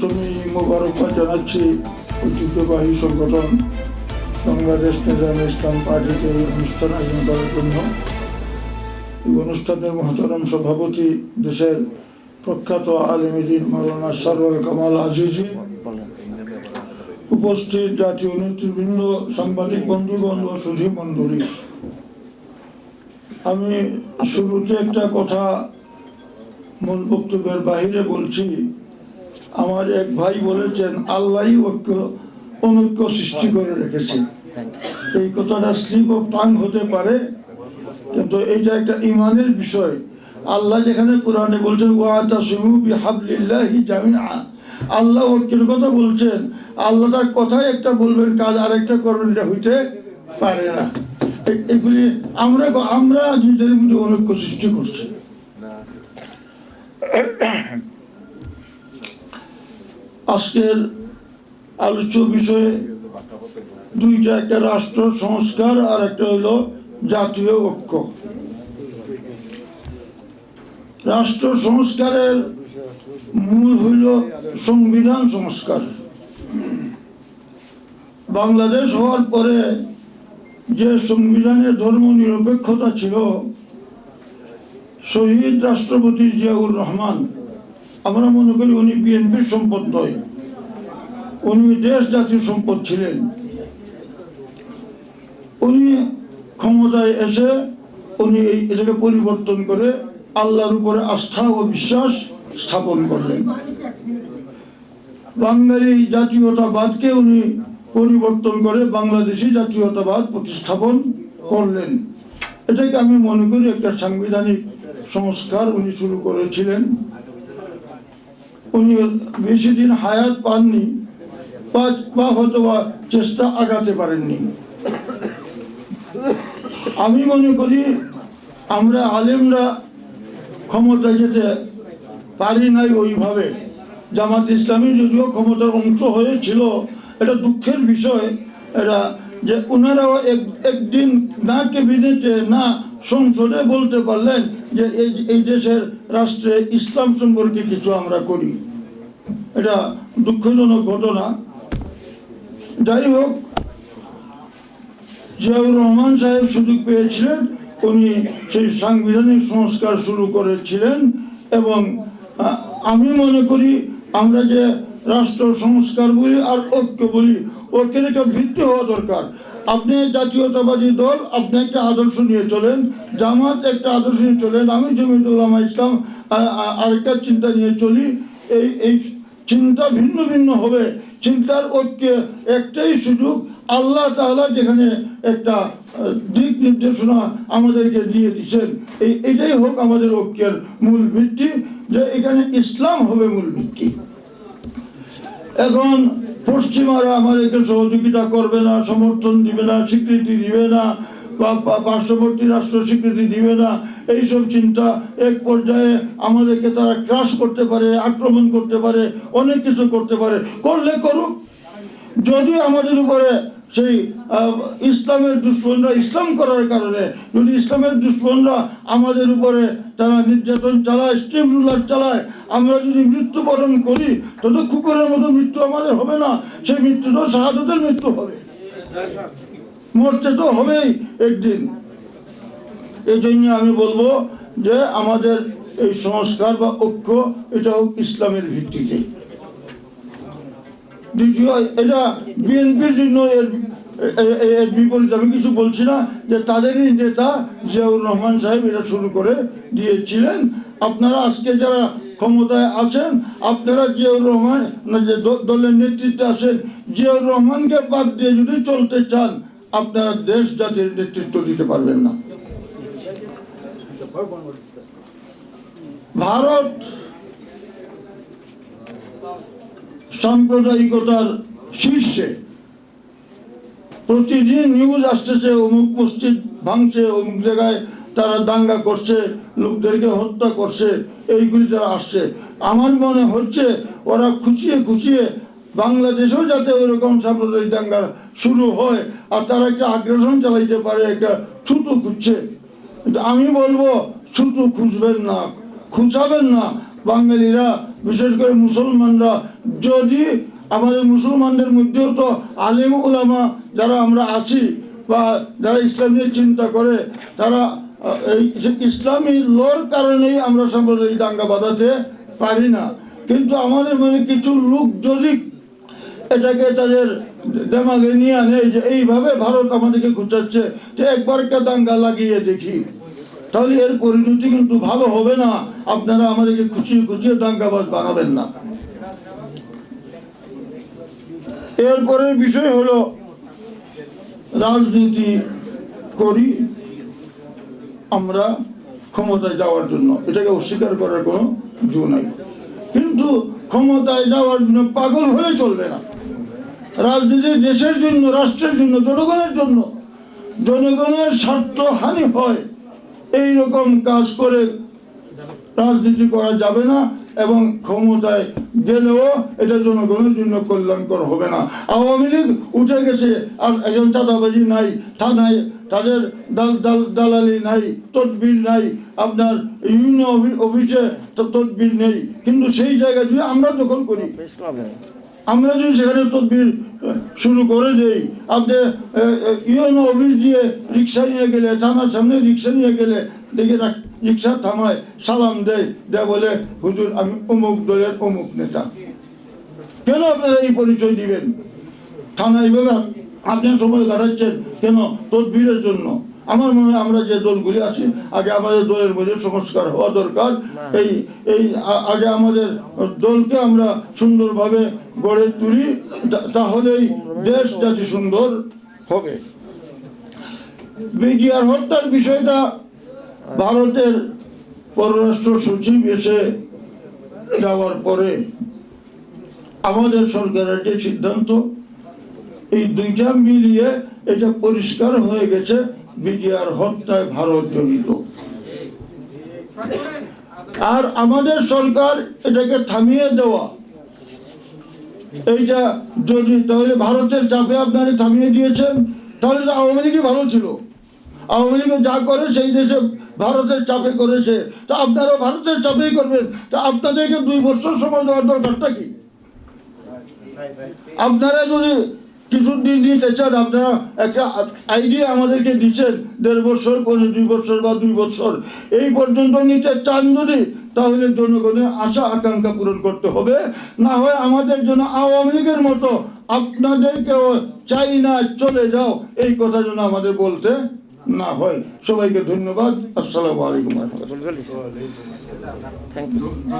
প্রথমেই মোবারকবাদ জানাচ্ছি, ঐতিহ্যবাহী সংগঠন, বাংলাদেশ নিজাম ইসলাম পার্টিকে এই অনুষ্ঠান আয়োজন করার জন্য। এই অনুষ্ঠানের মহতরম সভাপতি দেশের প্রখ্যাত আলমীদিন মাওলানা সরওয়ার কামাল আজিজি, উপস্থিত জাতীয় নেতৃবৃন্দ, সাংবাদিক বন্ধুগণ ও সুধী মণ্ডলী। আমি শুরুতে একটা কথা মূল বক্তব্যের বাহিরে বলছি। আমার এক ভাই বলেছেন আল্লাহই ঐক্য অনৈক্য সৃষ্টি করে রেখেছে এই কথাটা স্লিপ অফ টাং হতে পারে কিন্তু এইটা একটা ইমানের বিষয়। আল্লাহ যেখানে কোরআনে বলছেন জামিআ আল্লাহ ঐক্যের কথা বলছেন। আল্লাহ তার কথাই একটা বলবেন কাজ আরেকটা করবেন এটা হইতে পারে না। এগুলি আমরা আমরা নিজেদের মধ্যে অনৈক্য সৃষ্টি করছি। আজকের আলোচ্য বিষয়ে দুইটা একটা রাষ্ট্র সংস্কার আর একটা হলো জাতীয় ঐক্য। রাষ্ট্র সংস্কারের মূল হইল সংবিধান সংস্কার। বাংলাদেশ হওয়ার পরে যে সংবিধানে ধর্ম নিরপেক্ষতা ছিল, শহীদ রাষ্ট্রপতি জিয়াউর রহমান আমরা মনে করি উনি বিএনপির সম্পদ নয়। উনি দেশ জাতির সম্পদ ছিলেন। উনি ক্ষমতায় এসে উনি এই এটাকে পরিবর্তন করে আল্লাহর উপরে আস্থা ও বিশ্বাস স্থাপন করলেন। বাঙালি জাতীয়তাবাদকে উনি পরিবর্তন করে বাংলাদেশি জাতীয়তাবাদ প্রতিস্থাপন করলেন। এটাকে আমি মনে করি একটা সাংবিধানিক সংস্কার উনি শুরু করেছিলেন। উনি বেশি দিন হায়াত পাননি, বা হয়তো বা চেষ্টা আগাতে পারেননি। আমি মনে করি আমরা আলেমরা ক্ষমতায় যেতে পারি নাই ওইভাবে। জামাত ইসলামী যদিও ক্ষমতার অংশ হয়েছিল, এটা দুঃখের বিষয়, এটা যে ওনারাও এক, একদিন না ক্যাবিনেটে না সংসদে বলতে পারলেন যে এই এই দেশের রাষ্ট্রে ইসলাম সম্পর্কে কিছু আমরা করি। এটা দুঃখজনক ঘটনা। যাই হোক, জিয়াউর রহমান সাহেব সুযোগ পেয়েছিলেন, উনি সেই সাংবিধানিক সংস্কার শুরু করেছিলেন এবং আমি মনে করি আমরা যে রাষ্ট্র সংস্কার বলি আর ঐক্য বলি, ঐক্যের একটা ভিত্তি হওয়া দরকার। আপনি জাতীয়তাবাদী দল আপনি একটা আদর্শ নিয়ে চলেন, জামাত একটা আদর্শ নিয়ে চলেন। আমি জমিতুল উলামা ইসলাম আরেকটা চিন্তা নিয়ে চলি। এই এই চিন্তা ভিন্ন ভিন্ন হবে। চিন্তার ঐক্যে একটাই সুযোগ, আল্লাহ তাআলা যেখানে একটা দিক নির্দেশনা আমাদেরকে দিয়ে দিচ্ছেন এই, এটাই হোক আমাদের ঐক্যের মূল ভিত্তি, যে এখানে ইসলাম হবে মূল ভিত্তি। এখন পশ্চিমারা আমাদেরকে সহযোগিতা করবে না, সমর্থন দিবে না, স্বীকৃতি দিবে না, বা পার্শ্ববর্তী রাষ্ট্র স্বীকৃতি দিবে না, এইসব চিন্তা এক পর্যায়ে আমাদেরকে তারা ক্রাশ করতে পারে, আক্রমণ করতে পারে, অনেক কিছু করতে পারে। করলে করুক। যদি আমাদের উপরে সেই ইসলামের দুশ্মনরা ইসলাম করার কারণে, যদি ইসলামের দুশ্মনরা আমাদের উপরে তারা নির্যাতন চালায় স্টিম রুলার চালায়, আমরা যদি মৃত্যুবরণ করি তত কুকুরের মতো মৃত্যু আমাদের হবে না। সেই মৃত্যু তো শাহাদতের মৃত্যু হবে। মরতে তো হবেই একদিন। এই জন্য আমি বলব যে আমাদের এই সংস্কার বা ঐক্য, এটা হোক ইসলামের ভিত্তিতে। দ্বিতীয়, এটা বিএনপির জন্য এর এর বিপরীত। আমি কিছু বলছি না যে তাদেরই নেতা জিয়াউর রহমান সাহেব এটা শুরু করে দিয়েছিলেন। আপনারা আজকে যারা ক্ষমতায় আছেন, আপনারা জিয়াউর রহমান যে দলের নেতৃত্বে আছেন, জিয়াউর রহমানকে বাদ দিয়ে যদি চলতে চান, আপনারা দেশ জাতির নেতৃত্ব দিতে পারবেন না। ভারত সাম্প্রদায়িকতার শীর্ষে প্রতিদিন নিউজ আসতেছে, অমুক মসজিদ ভাঙছে, অমুক জায়গায় তারা দাঙ্গা করছে, লোকদেরকে হত্যা করছে, এইগুলি তারা আসছে। আমার মনে হচ্ছে ওরা খুশিয়ে খুশিয়ে বাংলাদেশেও যাতে ওরকম সাম্প্রদায়িক দাঙ্গা শুরু হয় আর তারা একটা আগ্রাসন চালাইতে পারে, একটা ছুতো খুঁজছে। আমি বলব ছুতো খুঁজবেন না খুঁচাবেন না। বাঙালিরা বিশেষ করে মুসলমানরা। যদি আমাদের মুসলমানদের মধ্যেও তো আলিম ওলামা যারা আমরা আছি বা যারা ইসলাম নিয়ে চিন্তা করে, তারা এই ইসলামী লোর কারণেই আমরা এই দাঙ্গা বাঁধাতে পারি না। কিন্তু আমাদের মনে কিছু লোক যদি এটাকে তাদের দেমাগে নিয়ে আনে যে এইভাবে ভারত আমাদেরকে ঘুচাচ্ছে, যে একবার একটা দাঙ্গা লাগিয়ে দেখি। তাহলে এর পরিণতি কিন্তু ভালো হবে না। আপনারা আমাদেরকে খুশিয়ে খুশিয়ে দাঙ্গাবাজ বানাবেন না। এরপরের বিষয় হলো, রাজনীতি করি আমরা ক্ষমতায় যাওয়ার জন্য। এটাকে অস্বীকার করার কোনো জো নাই। কিন্তু ক্ষমতায় যাওয়ার জন্য পাগল হলে চলবে না। রাজনীতি দেশের জন্য, রাষ্ট্রের জন্য, জনগণের জন্য, জনগণের স্বার্থ হানি হয়। এই রকম কাজ করে রাজনীতি করা যাবে না এবং ক্ষমতায় গেলেও এটা জনগণের জন্য কল্যাণকর হবে না। আওয়ামী লীগ উঠে গেছে আর একজন চাঁদাবাজি নাই থানায় তাদের দাল দাল দালালি নাই তদবির নাই আপনার ইউনিয়ন অফি- অফিসে তো তদবির নেই। কিন্তু সেই জায়গায় যদি আমরা দখল করি আমরা যদি সেখানে তদবির শুরু করে দেই। আপনি ইউএনও অফিস দিয়ে রিক্সা নিয়ে গেলে, থানার সামনে রিক্সা নিয়ে গেলে দেখে রিক্সা থামায়, সালাম দেয় দে বলে, হুজুর, আমি অমুক দলের অমুক নেতা। কেন আপনারা এই পরিচয় দিবেন? থানা এইভাবে আপনার সময় কাটাচ্ছেন কেন? তদবিরের জন্য। আমার মনে হয় আমরা যে দলগুলি আছি আগে আমাদের দলের মধ্যে সংস্কার হওয়া দরকার। এই এই আগে আমাদের দলকে আমরা সুন্দরভাবে গড়ে তুলি তাহলেই দেশ জাতি সুন্দর হবে। বিডিআর হত্যার বিষয়টা ভারতের পররাষ্ট্র সচিব এসে যাওয়ার পরে আমাদের সরকারের যে সিদ্ধান্ত এই দুইটা মিলিয়ে এটা পরিষ্কার হয়ে গেছে। বিডিআর হত্যায় ভারত জড়িত। আর আমাদের সরকার এটাকে থামিয়ে দেওয়া, এইটা যদি, তাহলে ভারতের চাপে আপনারা থামিয়ে দিয়েছেন, তাহলে তো আওয়ামী লীগই ভালো ছিল। আওয়ামী লীগ যা করে সেই দেশে ভারতের চাপে করেছে। তা আপনারাও ভারতের চাপেই করবেন। তা আপনাদেরকে দুই বছর সময় দেওয়ার দরকারটা কি? আপনারা যদি কিছু দিন দিতে চান আপনারা একটা আইডিয়া আমাদেরকে দিচ্ছেন দেড় বছর কোনো দুই বছর বা দুই বছর। এই পর্যন্ত নিতে চান যদি তাহলে জনগণের আশা আকাঙ্ক্ষা পূরণ করতে হবে। না হয় আমাদের জন্য আওয়ামী লীগের মতো আপনাদেরকেও চাই না চলে যাও এই কথা যেন আমাদের বলতে না হয়। সবাইকে ধন্যবাদ। আসসালামু আলাইকুম। Thank you